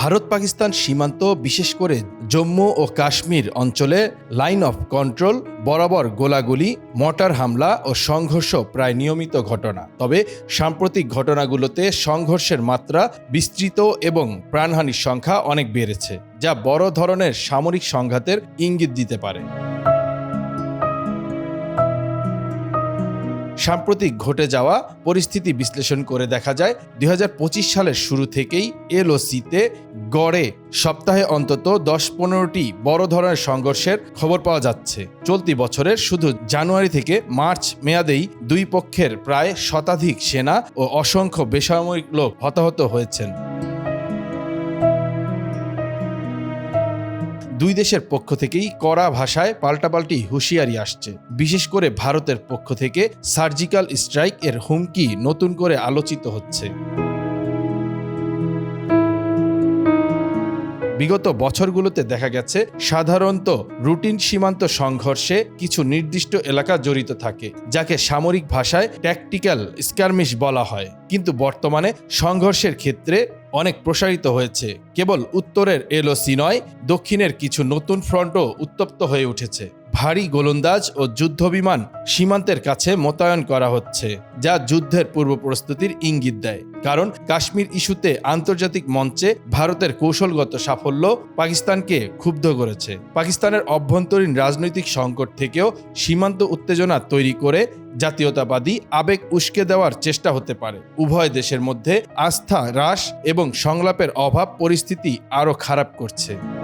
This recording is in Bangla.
ভারত পাকিস্তান সীমান্ত, বিশেষ করে জম্মু ও কাশ্মীর অঞ্চলে লাইন অফ কন্ট্রোল, বরাবর গোলাগুলি, মর্টার হামলা ও সংঘর্ষ প্রায় নিয়মিত ঘটনা। তবে সাম্প্রতিক ঘটনাগুলোতে সংঘর্ষের মাত্রা বিস্তৃত এবং প্রাণহানির সংখ্যা অনেক বেড়েছে, যা বড় ধরনের সামরিক সংঘাতের ইঙ্গিত দিতে পারে। সাম্প্রতিক ঘটে যাওয়া পরিস্থিতি বিশ্লেষণ করে দেখা যায়, দুই হাজার পঁচিশ সালের শুরু থেকেই এলওসিতে গড়ে সপ্তাহে অন্তত দশ পনেরোটি বড় ধরনের সংঘর্ষের খবর পাওয়া যাচ্ছে। চলতি বছরের শুধু জানুয়ারি থেকে মার্চ মেয়াদেই দুই পক্ষের প্রায় শতাধিক সেনা ও অসংখ্য বেসামরিক লোক হতাহত হয়েছেন। দুই দেশের পক্ষ থেকেই কড়া ভাষায় পাল্টাপাল্টি হুঁশিয়ারি আসছে। বিশেষ করে ভারতের পক্ষ থেকে সার্জিক্যাল স্ট্রাইক এর হুমকি নতুন করে আলোচিত হচ্ছে। বিগত বছরগুলোতে দেখা গেছে, সাধারণত রুটিন সীমান্ত সংঘর্ষে কিছু নির্দিষ্ট এলাকা জড়িত থাকে, যাকে সামরিক ভাষায় ট্যাকটিক্যাল স্কারমিশ বলা হয়। কিন্তু বর্তমানে সংঘর্ষের ক্ষেত্রে অনেক প্রসারিত হয়েছে। কেবল উত্তরের এলওসি নয়, দক্ষিণের কিছু নতুন ফ্রন্টও উত্তপ্ত হয়ে উঠেছে। ভারী গোলন্দাজ ও যুদ্ধবিমান সীমান্তের কাছে মোতায়েন করা হচ্ছে, যা যুদ্ধের পূর্ব প্রস্তুতির ইঙ্গিত দেয়। কারণ কাশ্মীর ইস্যুতে আন্তর্জাতিক মঞ্চে ভারতের কৌশলগত সাফল্য পাকিস্তানকে ক্ষুব্ধ করেছে। পাকিস্তানের অভ্যন্তরীণ রাজনৈতিক সংকট থেকেও সীমান্ত উত্তেজনা তৈরি করে জাতীয়তাবাদী আবেগ উস্কে দেওয়ার চেষ্টা হতে পারে। উভয় দেশের মধ্যে আস্থা হ্রাস এবং সংলাপের অভাব পরিস্থিতি আরও খারাপ করছে।